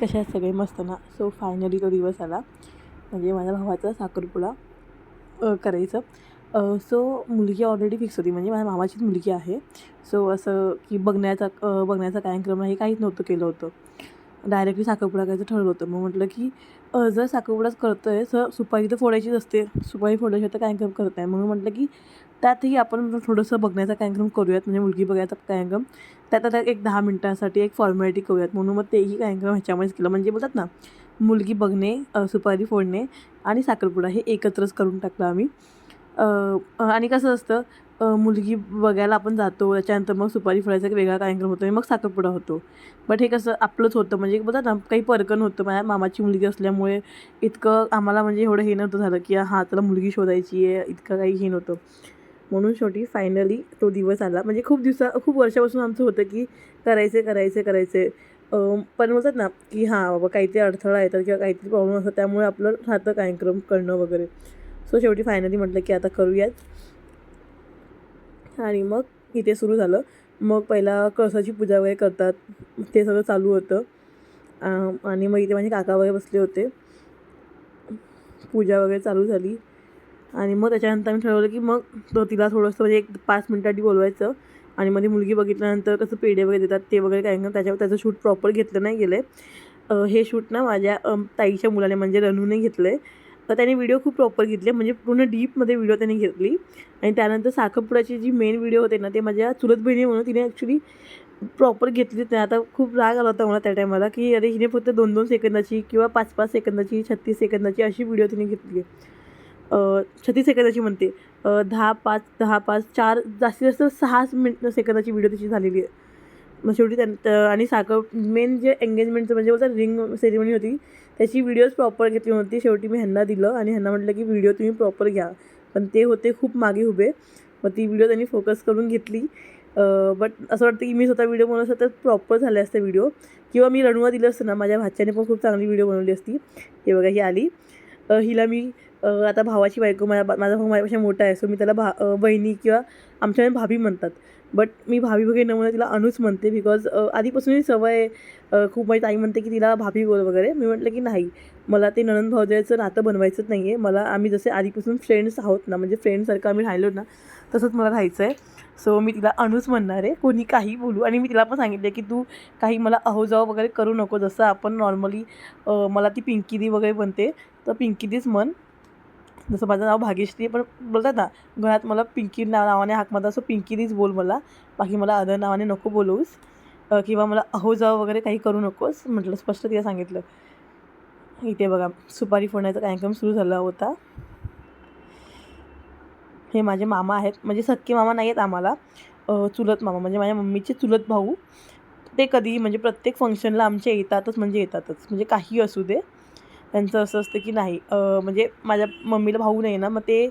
कशा आहेत सगळे मस्त ना? सो फायनली तो दिवस आला. म्हणजे माझ्या भावाचा साखरपुडा करायचं. सो मुलगी ऑलरेडी फिक्स होती. म्हणजे माझ्या मामाचीच मुलगी आहे. सो असं की बघण्याचा बघण्याचा कार्यक्रम हे काहीच नव्हतं केलं होतं. डायरेक्टली साखरपुडा करायचं ठरलं होतं. मग म्हटलं की जर साखरपुडाच करतो आहे सर सुपारी तर फोडायचीच असते. सुपारी फोडायची तर कार्यक्रम करत आहे म्हणून म्हटलं की त्यातही आपण थोडंसं बघण्याचा कार्यक्रम करूयात म्हणजे मुलगी बघायचा कार्यक्रम त्यात आता एक दहा मिनटासाठी एक फॉर्मॅलिटी करूयात. म्हणून मग तेही कार्यक्रम ह्याच्यामध्येच केलं. म्हणजे बोलतात ना मुलगी बघणे सुपारी फोडणे आणि साखरपुडा हे एकत्रच करून टाकलं आम्ही. आणि कसं असतं मुलगी बघायला आपण जातो त्याच्यानंतर मग सुपारी फोडायचा एक वेगळा कार्यक्रम होतो आणि मग साखरपुडा होतो. बट हे कसं आपलंच होतं. म्हणजे बोलतात ना काही परकन होतं. माझ्या मामाची मुलगी असल्यामुळे इतकं आम्हाला म्हणजे एवढं हे नव्हतं झालं की हां त्याला मुलगी शोधायची आहे इतकं काही हे नव्हतं. म्हणून शेवटी फायनली तो दिवस आला. म्हणजे खूप दिवसा खूप वर्षापासून आमचं होतं की करायचे करायचे करायचे. पण बोलतात ना की हां बाबा काहीतरी अडथळा येतात किंवा काहीतरी प्रॉब्लेम असतात त्यामुळे आपलं राहतं कार्यक्रम करणं वगैरे. सो शेवटी फायनली म्हटलं की आता करूयात. आणि मग इथे सुरू झालं. मग पहिला कळसाची पूजा वगैरे करतात. ते सगळं चालू होतं. आणि मग इथे माझे काका वगैरे बसले होते. पूजा वगैरे चालू झाली. आणि मग त्याच्यानंतर आम्ही ठरवलं की मग तो तिला थोडंसं म्हणजे एक पाच मिनिटांनी बोलवायचं. आणि मध्ये मुलगी बघितल्यानंतर कसं पेढे वगैरे देतात ते वगैरे काय ना त्याच्यावर त्याचं शूट प्रॉपर घेतलं नाही गेलं आहे हे शूट ना माझ्या ताईच्या मुलाने म्हणजे रणूने घेतलं आहे तर त्याने व्हिडिओ खूप प्रॉपर घेतले. म्हणजे पूर्ण डीपमध्ये व्हिडिओ त्याने घेतली. आणि त्यानंतर साखरपुड्याची जी मेन व्हिडिओ होते ना ते माझ्या चुलत बहिणी म्हणून तिने ॲक्च्युली प्रॉपर घेतली. नाही आता खूप राग आला होता मला त्या टायमाला की अरे हिने फक्त दोन दोन सेकंदाची किंवा पाच पाच सेकंदाची छत्तीस सेकंदाची अशी व्हिडिओ तिने घेतली. आहे छत्तीस सेकंदाची म्हणते. दहा पाच दहा पाच चार जास्तीत जास्त सहाच मिनिट सेकंदाची व्हिडिओ त्याची झालेली आहे. मग शेवटी त्यां आणि साखर मेन जे एंगेजमेंटचं म्हणजे बोलतात रिंग सेरेमनी होती त्याची व्हिडिओज प्रॉपर घेतली होती शेवटी मी ह्यांना दिलं आणि ह्यांना म्हटलं की व्हिडिओ तुम्ही प्रॉपर घ्या. पण ते होते खूप मागे उभे. मग ती व्हिडिओ त्यांनी फोकस करून घेतली. बट असं वाटतं की मी स्वतः व्हिडिओ बनवलं असतं तर प्रॉपर झाले असते व्हिडिओ किंवा मी रणुआ दिलं असतं ना माझ्या भाच्याने पण खूप चांगली व्हिडिओ बनवली असती. हे बघा ही आली. हिला मी आता भावाची बायको माझ्या माझा भाऊ माझ्यापेक्षा मोठा आहे सो मी त्याला भा बहिणी किंवा आमच्याकडे भाभी म्हणतात. बट मी भाभी वगैरे न म्हणून तिला अनुच म्हणते बिकॉज आधीपासून ही सवय खूप माझी ताई म्हणते की तिला भाभी बोल वगैरे. मी म्हटलं की नाही मला ते नणंद भावजाचं नातं बनवायचंच नाही आहे मला आम्ही जसे आधीपासून फ्रेंड्स आहोत ना म्हणजे फ्रेंडसारखं आम्ही राहिलो ना तसंच मला राहायचं आहे सो मी तिला अनुच म्हणणार आहे कोणी काही बोलू. आणि मी तिला पण सांगितलं की तू काही मला अहोजाव वगैरे करू नको. जसं आपण नॉर्मली मला ती पिंकीदी वगैरे बनते तर पिंकीदीच म्हण जसं माझं नाव भाग्यश्री पण बोलतात ना घरात मला पिंकी नाव नावाने हाक मारतात असं पिंकीनीच बोल मला. बाकी मला अदर नावाने नको बोलवूस किंवा मला अहो जाव वगैरे काही करू नकोस म्हटलं स्पष्ट तिला सांगितलं. इथे बघा सुपारी फोडण्याचा कार्यक्रम सुरू झाला होता. हे माझे मामा आहेत. म्हणजे सख्खे मामा नाही आहेत आम्हाला चुलत मामा म्हणजे माझ्या मम्मीचे चुलत भाऊ. ते कधी म्हणजे प्रत्येक फंक्शनला आमच्या येतातच म्हणजे येतातच. म्हणजे काही असू दे. त्यांचं असं असतं की नाही म्हणजे माझ्या मम्मीला भाऊ नाही ना मग ते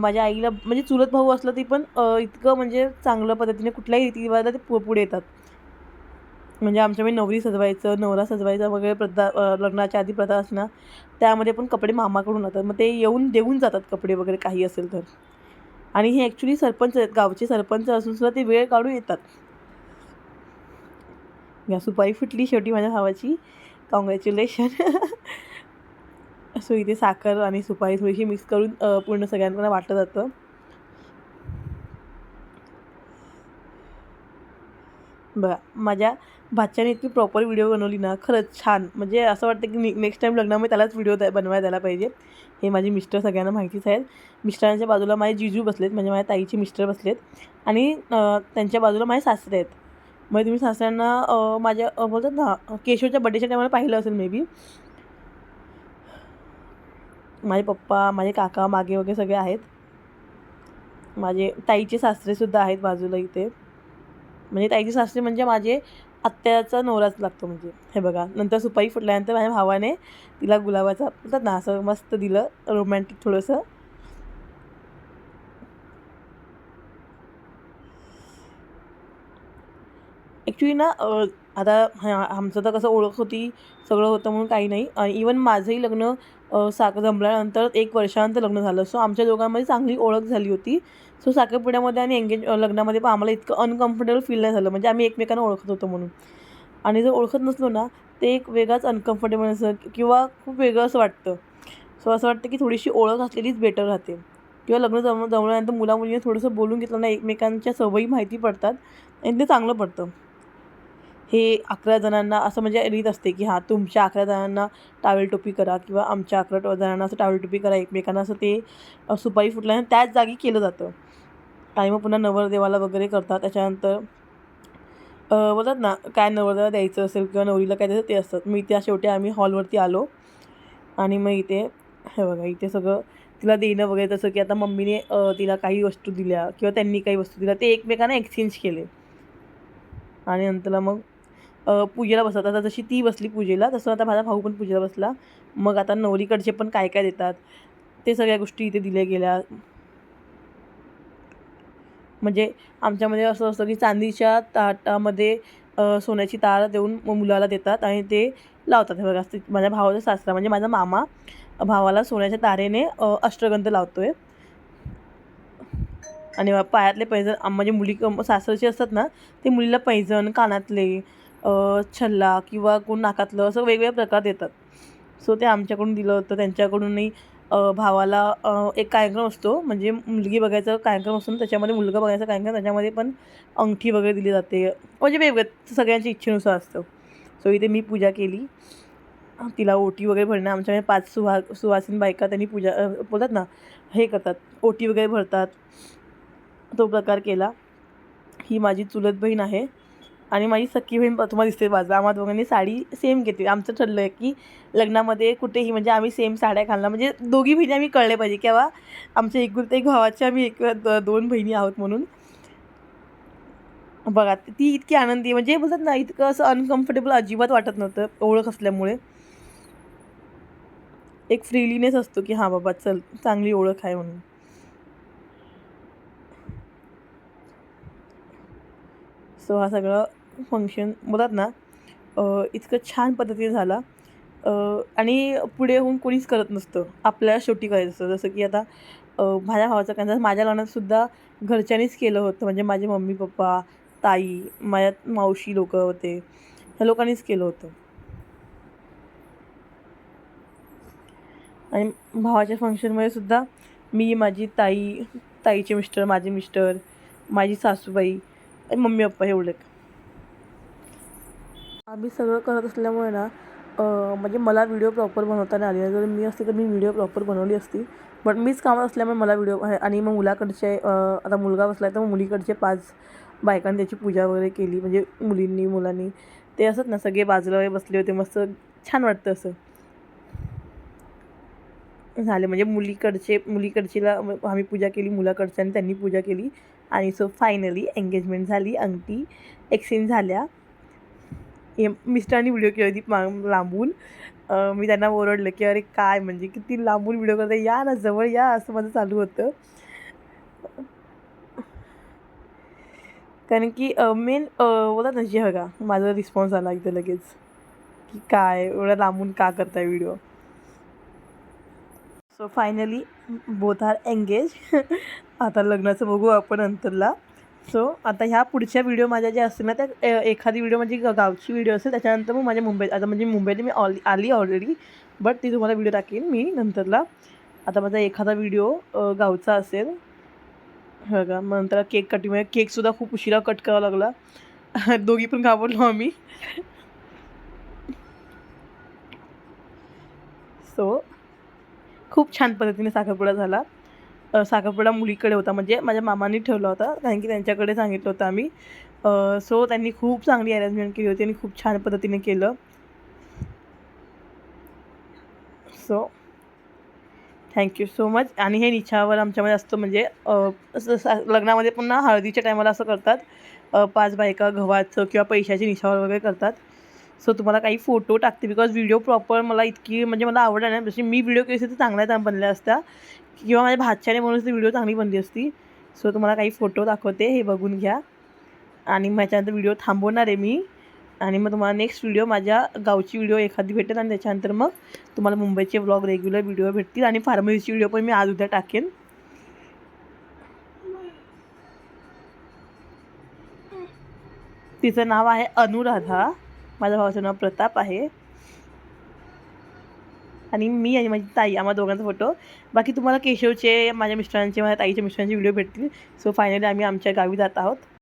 माझ्या आईला म्हणजे चुलत भाऊ असलं तरी पण इतकं म्हणजे चांगलं पद्धतीने कुठल्याही रीतिरिवाजाला ते पु पुढे येतात. म्हणजे आमच्याकडे नवरी सजवायचं नवरा सजवायचा वगैरे प्रथा लग्नाच्या आधी प्रथा असणार त्यामध्ये पण कपडे मामाकडून जातात मग ते येऊन देऊन जातात कपडे वगैरे काही असेल तर. आणि हे ॲक्च्युली सरपंच आहेत गावचे सरपंच असून सुद्धा ते वेळ काढून येतात. या सुपारी फुटली शेवटी माझ्या भावाची. कॉंग्रॅच्युलेशन सो इथे साखर आणि सुपारी थोडीशी मिक्स करून पूर्ण सगळ्यांना वाटलं जातं. बघा माझ्या भाच्याने इतकी प्रॉपर व्हिडिओ बनवली ना खरंच छान. म्हणजे असं वाटतं की नेक्स्ट टाईम लग्नामध्ये त्यालाच व्हिडिओ द्या बनवायला द्यायला पाहिजे. हे माझे मिस्टर सगळ्यांना माहितीच आहेत. मिस्टरांच्या बाजूला माझे जिजू बसलेत म्हणजे माझ्या ताईचे मिस्टर बसलेत. आणि त्यांच्या बाजूला माझे सासरे आहेत. म्हणजे तुम्ही सासऱ्यांना माझ्या बोलतात ना केशवच्या बड्डेच्या टायमाला पाहिलं असेल मे बी माझे पप्पा माझे काका मागे वगैरे सगळे आहेत. माझे ताईचे सासरेसुद्धा आहेत बाजूला इथे. म्हणजे ताईचे सासरे म्हणजे माझे आत्याचा नवराच लागतो म्हणजे. हे बघा नंतर सुपारी फुटल्यानंतर माझ्या भावाने तिला गुलाबाचा म्हणतात ना असं मस्त दिलं रोमॅन्टिक थोडंसं. ॲक्च्युली ना आता आमचं तर कसं ओळख होती सगळं होतं म्हणून काही नाही. इवन माझंही लग्न साखर जमल्यानंतर एक वर्षानंतर लग्न झालं. सो आमच्या दोघांमध्ये चांगली ओळख झाली होती. सो साखरपुड्यामध्ये आणि एंगेज लग्नामध्ये पण आम्हाला इतकं अनकम्फर्टेबल फील नाही झालं. म्हणजे आम्ही एकमेकांना ओळखत होतो म्हणून. आणि जर ओळखत नसलो ना ते एक वेगळाच अनकम्फर्टेबल असं किंवा खूप वेगळं असं वाटतं. सो असं वाटतं की थोडीशी ओळख असलेलीच बेटर राहते. किंवा लग्न जम जमल्यानंतर मुला मुलीने थोडंसं बोलून घेतलं ना एकमेकांच्या सवयी माहिती पडतात. आणि ते चांगलं पडतं. हे अकरा जणांना असं म्हणजे रीत असते की हां तुमच्या अकरा जणांना टावेल टोपी करा किंवा आमच्या अकरा टो जणांना असं टावेल टोपी करा एकमेकांना असं ते सुपारी फुटल्याने त्याच जागी केलं जातं. आणि मग पुन्हा नवरदेवाला वगैरे करतात. त्याच्यानंतर बोलतात ना काय नवरदेवाला द्यायचं असेल किंवा नवरीला काय द्यायचं ते असतात मग इथे शेवटी आम्ही हॉलवरती आलो आणि मग इथे हे बघा इथे सगळं तिला देणं वगैरे जसं की आता मम्मीने तिला काही वस्तू दिल्या किंवा त्यांनी काही वस्तू दिल्या ते एकमेकांना एक्सचेंज केले. आणि नंतरला मग पूजेला बसतात. आता जशी ती बसली पूजेला तसं आता माझा भाऊ पण पूजेला बसला. मग आता नवरीकडचे पण काय काय देतात? ते सगळ्या गोष्टी इथे दिल्या गेल्या. म्हणजे आमच्यामध्ये असं असतं की चांदीच्या ताटामध्ये सोन्याची तार देऊन मग मुलाला देतात आणि ते लावतात. हे बघा माझ्या भावाचा सासरा म्हणजे माझा मामा भावाला सोन्याच्या तारेने अष्टगंध लावतो आहे आणि पायातले पैजण म्हणजे मुली सासरचे असतात ना ते मुलीला पैजण कानातले छल्ला किंवा कोण नाकातलं असं वेगवेगळे प्रकार देतात. सो ते आमच्याकडून दिलं होतं. त्यांच्याकडूनही भावाला एक कार्यक्रम असतो. म्हणजे मुलगी बघायचा कार्यक्रम असतो त्याच्यामध्ये मुलगा बघायचा कार्यक्रम त्याच्यामध्ये पण अंगठी वगैरे दिली जाते. म्हणजे वेगवेगळ्या सगळ्यांच्या इच्छेनुसार असतं. सो इथे मी पूजा केली. तिला ओटी वगैरे भरणं आमच्याकडे म्हणजे पाच सुहा सुवासीन बायका त्यांनी पूजा बोलतात ना हे करतात. ओटी वगैरे भरतात. तो प्रकार केला. ही माझी चुलत बहीण आहे. आणि माझी सख्खी बहीण तुम्हाला दिसते बाजूला. आम्हा दोघांनी साडी सेम घेतली. आमचं ठरलं आहे की लग्नामध्ये कुठेही म्हणजे आम्ही सेम साड्या घालणार. म्हणजे दोघी बहिणी आम्ही कळले पाहिजे किंवा आमच्या एकुलते एक भावाच्या आम्ही एक द- दोन बहिणी आहोत म्हणून. बघा ती इतकी आनंदी आहे. म्हणजे बोलतात ना इतकं असं अनकम्फर्टेबल अजिबात वाटत नव्हतं ओळख असल्यामुळे. एक फ्रीलीनेस असतो की हां बाबा चल चांगली ओळख आहे म्हणून. सो हा सगळं फंक्शन बोलतात ना इतकं छान पद्धतीने झाला. आणि पुढे होऊन कोणीच करत नसतं. आपल्याला शेवटी करायचं असतं. जसं की आता माझ्या भावाचं काय माझ्या लग्नातसुद्धा घरच्यांनीच केलं होतं. म्हणजे माझे मम्मी पप्पा ताई माझ्या मावशी लोक होते. ह्या लोकांनीच केलं होतं. आणि भावाच्या फंक्शनमध्ये सुद्धा मी माझी ताई ताईचे मिस्टर माझे मिस्टर माझी सासूबाई आणि मम्मी पप्पा एवढे. आम्ही सगळं करत असल्यामुळे ना म्हणजे मला व्हिडिओ प्रॉपर बनवता नाही आली नाही. जर मी असते तर मी व्हिडिओ प्रॉपर बनवली असती. बट मीच कामात असल्यामुळे मला व्हिडिओ आणि मग मुलाकडचे आता मुलगा बसला तर मग मुलीकडचे पाच बायकांनी त्याची पूजा वगैरे केली. म्हणजे मुलींनी मुलांनी. ते असत ना सगळे बाजूला वगैरे बसले होते. मस्त छान वाटतं असं. झाले. म्हणजे मुलीकडचे मुलीकडचीला आम्ही पूजा केली मुलाकडच्याने त्यांनी पूजा केली. आणि सो फायनली एंगेजमेंट झाली. अंगठी एक्सचेंज झाल्या. हे मिस्टरांनी व्हिडिओ केली होती लांबून. मी त्यांना ओरडलं की अरे काय म्हणजे किती लांबून व्हिडिओ करता या ना जवळ या असं माझं चालू होतं. कारण की मेन बोलतात ना जे बघा माझा रिस्पॉन्स आला इथं लगेच की काय एवढं लांबून का करताय video so finally both are engage आता लग्नाचं बघू आपण नंतरला सो आता ह्या पुढच्या व्हिडिओ माझ्या ज्या असतील ना त्या ए- एखादी व्हिडिओ माझी गावची व्हिडिओ असेल त्याच्यानंतर मग माझ्या मुंबईत आता म्हणजे मुंबईला मी ऑल आली ऑलरेडी बट ती तुम्हाला व्हिडिओ टाकेन मी नंतरला. आता माझा एखादा व्हिडिओ गावचा असेल हो का मग नंतर केक कटिंग म्हणजे केकसुद्धा खूप उशिरा कट करावा लागला. दोघी पण घाबरलो आम्ही. सो खूप छान पद्धतीने साखरपुडा झाला. साखरपुडा मुलीकडे होता. म्हणजे माझ्या मामांनी ठेवला होता. कारण की त्यांच्याकडे सांगितलं होतं आम्ही. सो त्यांनी खूप चांगली अरेंजमेंट केली होती आणि खूप छान पद्धतीने केलं. सो थँक्यू सो मच आणि हे निछावर आमच्यामध्ये असतं म्हणजे असं सा- लग्नामध्ये पुन्हा हळदीच्या टायमाला असं करतात. पाच बायका गव्हाचं किंवा पैशाची निछावर वगैरे करतात. सो तुम्हाला काही फोटो टाकते. बिकॉज व्हिडिओ प्रॉपर मला इतकी म्हणजे मला आवड आहे ना. जशी मी व्हिडिओ केली असते तर चांगल्या चांग बनल्या असत्या. किंवा माझ्या भाच्याने म्हणून ती व्हिडिओ चांगली बनली असती. सो तुम्हाला काही फोटो दाखवते. हे बघून घ्या. आणि मग याच्यानंतर व्हिडिओ थांबवणार आहे मी. आणि मग तुम्हाला नेक्स्ट व्हिडिओ माझ्या गावची व्हिडिओ एखादी भेटेल. आणि त्याच्यानंतर मग तुम्हाला मुंबईचे ब्लॉग रेग्युलर व्हिडिओ भेटतील. आणि फार्मसीची व्हिडिओ पण मी आज उद्या टाकेन. तिचं नाव आहे अनुराधा. माझ्या भावाचं नाव प्रताप आहे. आणि मी आणि माझी ताई आम्हा दोघांचा फोटो बाकी तुम्हाला केशवचे माझ्या मिस्टरांचे माझ्या ताईच्या मिस्टरांचे व्हिडिओ भेटतील. सो फायनली आम्ही आमच्या गावी जात आहोत.